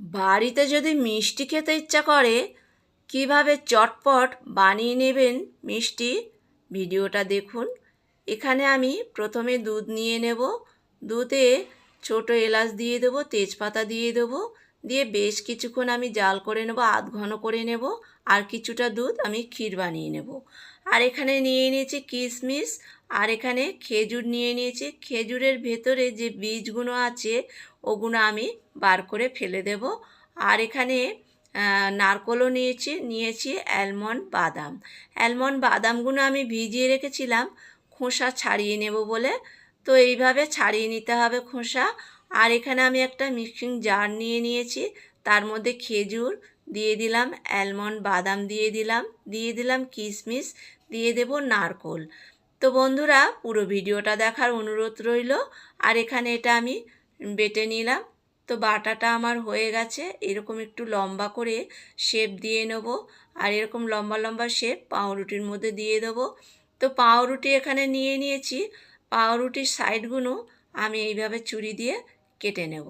বাড়িতে যদি মিষ্টি খেতে ইচ্ছা করে, কীভাবে চটপট বানিয়ে নেবেন মিষ্টি? ভিডিওটা দেখুন। এখানে আমি প্রথমে দুধ নিয়ে নেব। দুধে ছোট এলাচ দিয়ে দেবো, তেজপাতা দিয়ে দেবো। দিয়ে বেশ কিছুক্ষণ আমি জাল করে নেব, আধ ঘন করে নেব। আর কিছুটা দুধ আমি ক্ষীর বানিয়ে নেব। আর এখানে নিয়ে নিয়েছি কিশমিশ। আর এখানে খেজুর নিয়ে নিয়েছি। খেজুরের ভেতরে যে বীজগুলো আছে, ওগুলো আমি বার করে ফেলে দেব। আর এখানে নারকলও নিয়েছি নিয়েছি অ্যালমন্ড বাদাম। অ্যালমন্ড বাদামগুলো আমি ভিজিয়ে রেখেছিলাম, খোসা ছাড়িয়ে নেব বলে। তো এইভাবে ছাড়িয়ে নিতে হবে খোসা। আর এখানে আমি একটা মিক্সিং জার নিয়ে নিয়েছি, তার মধ্যে খেজুর দিয়ে দিলাম, অ্যালমন্ড বাদাম দিয়ে দিলাম দিয়ে দিলাম কিশমিশ, দিয়ে দেব নারকোল। তো বন্ধুরা, পুরো ভিডিওটা দেখার অনুরোধ রইল। আর এখানে এটা আমি বেটে নিলাম। তো বাটাটা আমার হয়ে গেছে। এরকম একটু লম্বা করে শেপ দিয়ে নেব। আর এরকম লম্বা লম্বা শেপ পাউরুটির মধ্যে দিয়ে দেবো। তো পাউরুটি এখানে নিয়ে নিয়েছি। পাউরুটির সাইডগুলো আমি এইভাবে চুরি দিয়ে কেটে নেব।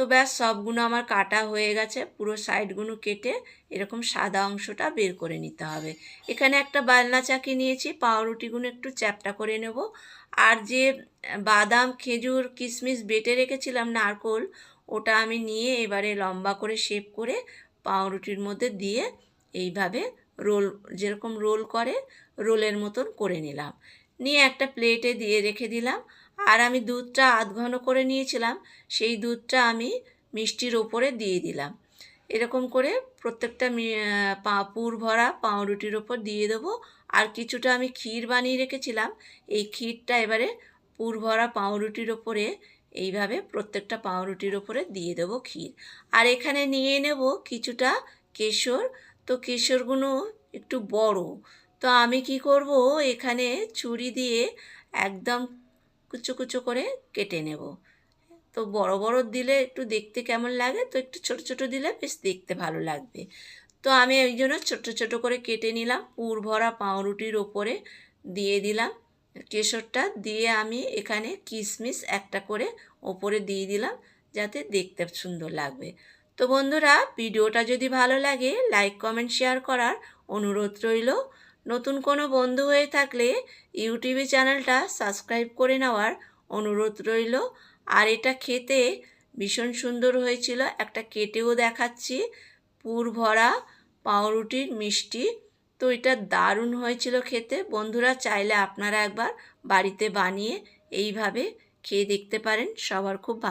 তো ব্যাস সবগুলো আমার কাটা হয়ে গেছে, পুরো সাইডগুলো কেটে এরকম সাদা অংশটা বের করে নিতে হবে। এখানে একটা বালনা চাকি নিয়েছি, পাউরুটিগুলো একটু চ্যাপটা করে নেব। আর যে বাদাম, খেজুর, কিশমিশ বেটে রেখেছিলাম, নারকোল, ওটা আমি নিয়ে এবারে লম্বা করে শেপ করে পাউরুটির মধ্যে দিয়ে এইভাবে রোল, যেরকম রোল করে, রোলের মতন করে নিলাম। নিয়ে একটা প্লেটে দিয়ে রেখে দিলাম। আর আমি দুধটা আধ ঘন করে নিয়েছিলাম, সেই দুধটা আমি মিষ্টির ওপরে দিয়ে দিলাম। এরকম করে প্রত্যেকটা পুর ভরা পাউরুটির ওপর দিয়ে দেবো। আর কিছুটা আমি ক্ষীর বানিয়ে রেখেছিলাম। এই ক্ষীরটা এবারে পুর ভরা পাউরুটির ওপরে, এইভাবে প্রত্যেকটা পাউরুটির ওপরে দিয়ে দেবো ক্ষীর। আর এখানে নিয়ে নেব কিছুটা কেশর। তো কেশরগুলো একটু বড় তো আমি কি করব? এখানে ছুরি দিয়ে একদম কুচো কুচো করে কেটে নেব। তো বড় বড় দিলে একটু দেখতে কেমন লাগে? তো একটু ছোট ছোট দিলে বেশ দেখতে ভালো লাগবে। তো আমি ওই জন্য ছোটো ছোটো করে কেটে নিলাম। পুর ভরা পাউরুটির ওপরে দিয়ে দিলাম কেশরটা। দিয়ে আমি এখানে কিশমিশ একটা করে ওপরে দিয়ে দিলাম যাতে দেখতে সুন্দর লাগবে। তো বন্ধুরা, ভিডিওটা যদি ভালো লাগে, লাইক, কমেন্ট, শেয়ার করার অনুরোধ রইল। নতুন কোনো বন্ধু হয়ে থাকলে ইউটিউবে চ্যানেলটা সাবস্ক্রাইব করে নেওয়ার অনুরোধ রইল। আর এটা খেতে ভীষণ সুন্দর হয়েছিল। একটা কেটেও দেখাচ্ছি। পুর ভরা, পাউরুটির মিষ্টি। তো এটা দারুণ হয়েছিল খেতে। বন্ধুরা চাইলে আপনারা একবার বাড়িতে বানিয়ে এইভাবে খেয়ে দেখতে পারেন। সবার খুব ভালো